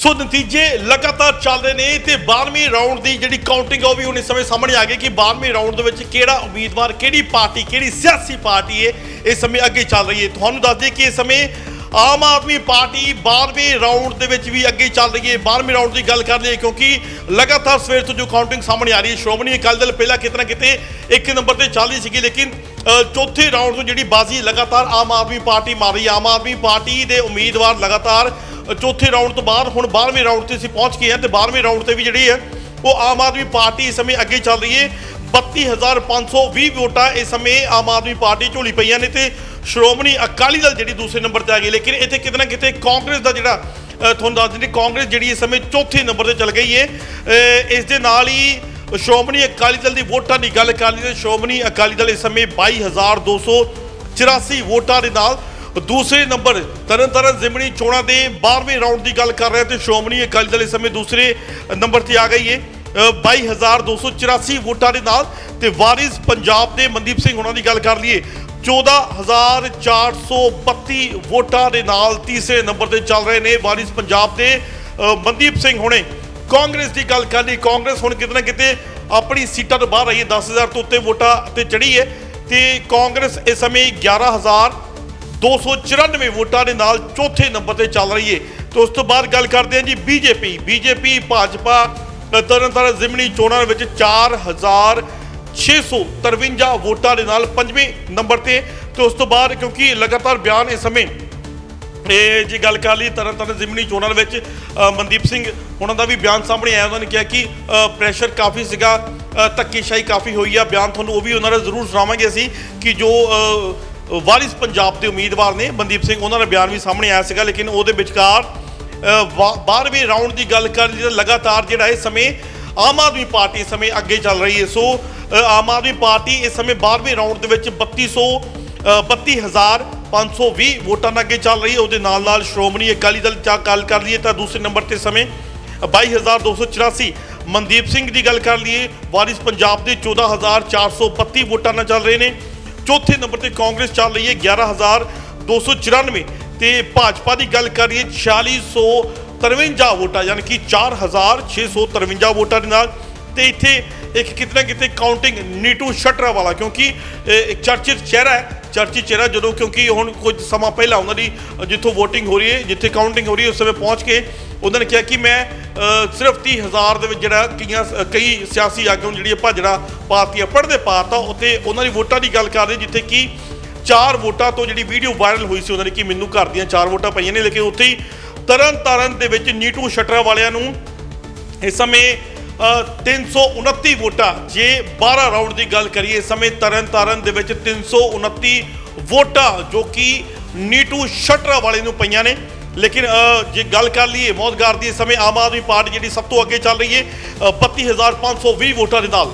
ਸੋ ਨਤੀਜੇ ਲਗਾਤਾਰ ਚੱਲ ਰਹੇ ਨੇ ਤੇ 12ਵੇਂ ਰਾਊਂਡ ਦੀ ਜਿਹੜੀ ਕਾਊਂਟਿੰਗ ਆ ਉਹ ਵੀ ਹੁਣ ਇਸ ਸਮੇਂ ਸਾਹਮਣੇ ਆ ਗਈ ਕਿ 12ਵੇਂ ਰਾਊਂਡ ਦੇ ਵਿੱਚ ਕਿਹੜਾ ਉਮੀਦਵਾਰ, ਕਿਹੜੀ ਪਾਰਟੀ, ਕਿਹੜੀ ਸਿਆਸੀ ਪਾਰਟੀ ਹੈ ਇਸ ਸਮੇਂ ਅੱਗੇ ਚੱਲ ਰਹੀ ਹੈ। ਤੁਹਾਨੂੰ ਦੱਸ ਦਈਏ ਕਿ ਇਸ ਸਮੇਂ ਆਮ ਆਦਮੀ ਪਾਰਟੀ 12ਵੇਂ ਰਾਊਂਡ ਦੇ ਵਿੱਚ ਵੀ ਅੱਗੇ ਚੱਲ ਰਹੀ ਹੈ। 12ਵੇਂ ਰਾਊਂਡ ਦੀ ਗੱਲ ਕਰ ਲਈਏ ਕਿਉਂਕਿ ਲਗਾਤਾਰ ਸਵੇਰ ਤੋਂ ਜੋ ਕਾਊਂਟਿੰਗ ਸਾਹਮਣੇ ਆ ਰਹੀ ਹੈ, ਸ਼੍ਰੋਮਣੀ ਅਕਾਲੀ ਦਲ ਪਹਿਲਾਂ ਕਿਤੇ ਨਾ ਕਿਤੇ ਇੱਕ ਨੰਬਰ ਤੇ ਚੱਲ ਰਹੀ ਸੀਗੀ, ਲੇਕਿਨ ਚੌਥੇ ਰਾਊਂਡ ਤੋਂ ਜਿਹੜੀ ਬਾਜ਼ੀ ਲਗਾਤਾਰ ਆਮ ਆਦਮੀ ਪਾਰਟੀ ਮਾਰ ਰਹੀ ਹੈ। ਆਮ ਆਦਮੀ ਪਾਰਟੀ ਦੇ ਉਮੀਦਵਾਰ ਲਗਾਤਾਰ ਚੌਥੇ ਰਾਊਂਡ ਤੋਂ ਬਾਅਦ ਹੁਣ 12ਵੇਂ ਰਾਊਂਡ ਤੇ ਅਸੀਂ ਪਹੁੰਚ ਗਏ ਹਾਂ ਤੇ 12ਵੇਂ ਰਾਊਂਡ ਤੇ ਵੀ ਜਿਹੜੀ ਹੈ ਉਹ ਆਮ ਆਦਮੀ ਪਾਰਟੀ ਇਸ ਸਮੇਂ ਅੱਗੇ ਚੱਲ ਰਹੀ ਹੈ। 32520 ਵੋਟਾਂ ਇਸ ਸਮੇਂ ਆਮ ਆਦਮੀ ਪਾਰਟੀ ਝੋਲੀ ਪਈਆਂ ਨੇ ਤੇ ਸ਼੍ਰੋਮਣੀ ਅਕਾਲੀ ਦਲ ਜਿਹੜੀ ਦੂਸਰੇ ਨੰਬਰ ਤੇ ਆ ਗਈ, ਲੇਕਿਨ ਇੱਥੇ ਕਿਤੇ ਨਾ ਕਿਤੇ ਕਾਂਗਰਸ ਦਾ ਜਿਹੜਾ ਤੁਹਾਨੂੰ ਦੱਸ ਦਿੰਦੀ ਕਾਂਗਰਸ ਜਿਹੜੀ ਇਸ ਸਮੇਂ ਚੌਥੇ ਨੰਬਰ ਤੇ ਚੱਲ ਗਈ ਹੈ। ਇਸ ਦੇ ਨਾਲ ਹੀ ਸ਼੍ਰੋਮਣੀ ਅਕਾਲੀ ਦਲ ਦੀ ਵੋਟਾਂ ਦੀ ਗੱਲ ਕਰ ਲਈਏ, ਸ਼੍ਰੋਮਣੀ ਅਕਾਲੀ ਦਲ ਇਸ ਸਮੇਂ 22284 ਵੋਟਾਂ ਦੇ ਨਾਲ ਦੂਸਰੇ ਨੰਬਰ ਤਰਨਤਾਰਨ ਜ਼ਿਮਣੀ ਚੋਣਾਂ ਦੇ 12ਵੇਂ ਰਾਊਂਡ ਦੀ ਗੱਲ ਕਰ ਰਹੇ ਹਾਂ ਤੇ ਸ਼੍ਰੋਮਣੀ ਅਕਾਲੀ ਦਲ ਇਸ ਸਮੇਂ ਦੂਸਰੇ ਨੰਬਰ ਤੇ ਆ ਗਈ ਹੈ। ਅ, 22284 ਵੋਟਾਂ ਦੇ ਨਾਲ ਤੇ ਵਾਰਿਸ ਪੰਜਾਬ ਦੇ ਮਨਦੀਪ ਸਿੰਘ ਉਹਨਾਂ ਦੀ ਗੱਲ ਕਰ ਲਈਏ। 14432 ਵੋਟਾਂ ਦੇ ਨਾਲ ਤੀਸਰੇ ਨੰਬਰ ਤੇ ਚੱਲ ਰਹੇ ਨੇ ਵਾਰਿਸ ਪੰਜਾਬ ਦੇ ਮਨਦੀਪ ਸਿੰਘ ਹੁਣੇ। ਕਾਂਗਰਸ ਦੀ ਗੱਲ ਕਰ ਲਈ ਕਾਂਗਰਸ ਹੁਣ ਕਿਤੇ ਨਾ ਕਿਤੇ ਆਪਣੀ ਸੀਟਾਂ ਤੋਂ ਬਾਹਰ ਆਈ ਹੈ 10000 ਤੋਂ ਉੱਤੇ ਵੋਟਾਂ ਤੇ ਚੜੀ ਹੈ ਤੇ ਕਾਂਗਰਸ ਇਸ ਸਮੇਂ 11000 294 ਵੋਟਾਂ ਦੇ ਨਾਲ ਚੌਥੇ ਨੰਬਰ ਤੇ ਚੱਲ ਰਹੀ ਹੈ ਤੇ ਉਸ ਤੋਂ ਬਾਅਦ ਗੱਲ ਕਰਦੇ ਹਾਂ ਜੀ ਬੀਜੇਪੀ ਬੀਜੇਪੀ ਭਾਜਪਾ ਅ, ਤਰਨਤਾਰਨ ਜ਼ਿਮਨੀ ਚੋਣਾਂ ਵਿੱਚ 4653 ਵੋਟਾਂ ਦੇ ਨਾਲ ਪੰਜਵੇਂ ਨੰਬਰ ਤੇ। ਤੇ ਉਸ ਤੋਂ ਬਾਅਦ ਕਿਉਂਕਿ ਲਗਾਤਾਰ ਬਿਆਨ ਇਸ ਸਮੇਂ ਇਹ ਜੇ ਗੱਲ ਕਰ ਲਈ ਤਰਨਤਾਰਨ ਜ਼ਿਮਨੀ ਚੋਣਾਂ ਦੇ ਵਿੱਚ ਮਨਦੀਪ ਸਿੰਘ ਉਹਨਾਂ ਦਾ ਵੀ ਬਿਆਨ ਸਾਹਮਣੇ ਆਇਆ। ਉਹਨਾਂ ਨੇ ਕਿਹਾ ਕਿ ਪ੍ਰੈਸ਼ਰ ਕਾਫੀ ਸੀਗਾ ਧੱਕੇਸ਼ਾਹੀ ਕਾਫੀ ਹੋਈ ਆ। ਬਿਆਨ ਤੁਹਾਨੂੰ ਉਹ ਵੀ ਉਹਨਾਂ ਦਾ ਜ਼ਰੂਰ ਸੁਣਾਵਾਂਗੇ ਅਸੀਂ ਕਿ ਜੋ ਵਾਰਿਸ ਪੰਜਾਬ ਦੇ ਉਮੀਦਵਾਰ ਨੇ ਮਨਦੀਪ ਸਿੰਘ ਉਹਨਾਂ ਦਾ ਬਿਆਨ ਵੀ ਸਾਹਮਣੇ ਆਇਆ ਸੀਗਾ ਲੇਕਿਨ ਉਹਦੇ ਵਿਚਕਾਰ ਅ, ਬਾ- 12ਵੇਂ ਰਾਊਂਡ ਦੀ ਗੱਲ ਕਰ ਲਈ ਤਾਂ ਲਗਾਤਾਰ ਜਿਹੜਾ ਇਸ ਸਮੇਂ ਆਮ ਆਦਮੀ ਪਾਰਟੀ ਸਮੇਂ ਅੱਗੇ ਚੱਲ ਰਹੀ ਹੈ। ਸੋ ਆਮ ਆਦਮੀ ਪਾਰਟੀ ਇਸ ਸਮੇਂ 12ਵੇਂ ਰਾਊਂਡ ਦੇ ਵਿੱਚ 3200 ਅ, 32520 ਵੋਟਾਂ ਨਾਲ ਅੱਗੇ ਚੱਲ ਰਹੀ ਹੈ। ਉਹਦੇ ਨਾਲ ਨਾਲ ਸ਼੍ਰੋਮਣੀ ਅਕਾਲੀ ਦਲ ਚਾ ਗੱਲ ਕਰ ਲਈਏ ਤਾਂ ਦੂਸਰੇ ਨੰਬਰ ਤੇ ਇਸ ਸਮੇਂ 22284 ਮਨਦੀਪ ਸਿੰਘ ਦੀ ਗੱਲ ਕਰ ਲਈਏ। ਵਾਰਿਸ ਪੰਜਾਬ ਦੇ 14432 ਵੋਟਾਂ ਨਾਲ ਚੱਲ ਰਹੇ ਨੇ। ਚੌਥੇ ਨੰਬਰ ਤੇ ਕਾਂਗਰਸ ਚੱਲ ਰਹੀ ਹੈ 11294 ਤੇ ਭਾਜਪਾ ਦੀ ਗੱਲ ਕਰੀਏ 4653 ਵੋਟਾਂ, ਯਾਨੀ ਕਿ 4653 ਵੋਟਾਂ ਦੇ ਨਾਲ। ਤੇ ਇੱਥੇ ਇੱਕ ਕਿਤੇ ਨਾ ਕਿਤੇ ਕਾਊਂਟਿੰਗ ਨੀਟੂ ਸ਼ਟਰਾ ਵਾਲਾ ਕਿਉਂਕਿ ਇੱਕ ਚਰਚਿਤ ਚਿਹਰਾ ਹੈ, ਚਰਚਿਤ ਚਿਹਰਾ ਜਦੋਂ ਕਿਉਂਕਿ ਹੁਣ ਕੁਝ ਸਮਾਂ ਪਹਿਲਾਂ ਉਹਨਾਂ ਦੀ ਜਿੱਥੋਂ VOTING ਹੋ ਰਹੀ ਹੈ, ਜਿੱਥੇ ਕਾਊਂਟਿੰਗ ਹੋ ਰਹੀ ਹੈ, ਉਸ ਸਮੇਂ ਪਹੁੰਚ ਕੇ ਉਹਨਾਂ ਨੇ ਕਿਹਾ ਕਿ ਮੈਂ ਅ, ਸਿਰਫ 30000 ਦੇ ਵਿੱਚ ਜਿਹੜਾ ਕਈਆਂ ਅ, ਕਈ ਸਿਆਸੀ ਆਗੂ ਜਿਹੜੀਆਂ ਭਾਜੜਾ ਪਾਰਟੀਆਂ ਪੜ੍ਹਦੇ ਪਾਤਾ ਉੱਥੇ ਉਹਨਾਂ ਦੀ ਵੋਟਾਂ ਦੀ ਗੱਲ ਕਰ ਰਹੇ ਜਿੱਥੇ ਕਿ ਚਾਰ ਵੋਟਾਂ ਤੋਂ ਜਿਹੜੀ ਵੀਡੀਓ ਵਾਇਰਲ ਹੋਈ ਸੀ ਉਹਨਾਂ ਨੇ ਕਿ ਮੈਨੂੰ ਘਰ ਦੀਆਂ ਚਾਰ ਵੋਟਾਂ ਪਈਆਂ ਨੇ ਲੇਕਿਨ ਉੱਥੇ ਹੀ ਤਰਨ ਤਾਰਨ ਦੇ ਵਿੱਚ ਨੀਟੂ ਸ਼ਟਰਾ ਵਾਲਿਆਂ ਨੂੰ ਇਸ ਸਮੇਂ ਅ, 329 ਵੋਟਾਂ ਜੇ 12 ਰਾਊਂਡ ਦੀ ਗੱਲ ਕਰੀਏ ਇਸ ਸਮੇਂ ਤਰਨ ਤਾਰਨ ਦੇ ਵਿੱਚ 329 ਵੋਟਾਂ ਜੋ ਕਿ ਨੀਟੂ ਸ਼ਟਰਾ ਵਾਲੇ ਨੂੰ ਪਈਆਂ ਨੇ। ਲੇਕਿਨ ਜੇ ਗੱਲ ਕਰ ਲਈਏ ਮੌਦਗਾਰ ਦੀ ਇਸ ਸਮੇਂ ਆਮ ਆਦਮੀ ਪਾਰਟੀ ਜਿਹੜੀ ਸਭ ਤੋਂ ਅੱਗੇ ਚੱਲ ਰਹੀ ਹੈ ਅ, 32520 ਵੋਟਾਂ ਦੇ ਨਾਲ।